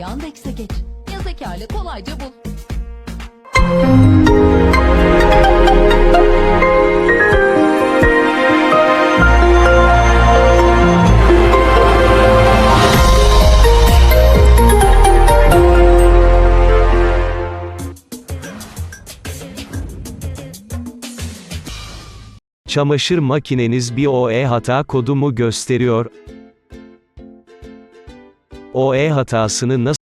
Yandex'e geç. Yazık ile kolayca bul. Çamaşır makineniz bir OE hata kodu mu gösteriyor? OE hatasını nasıl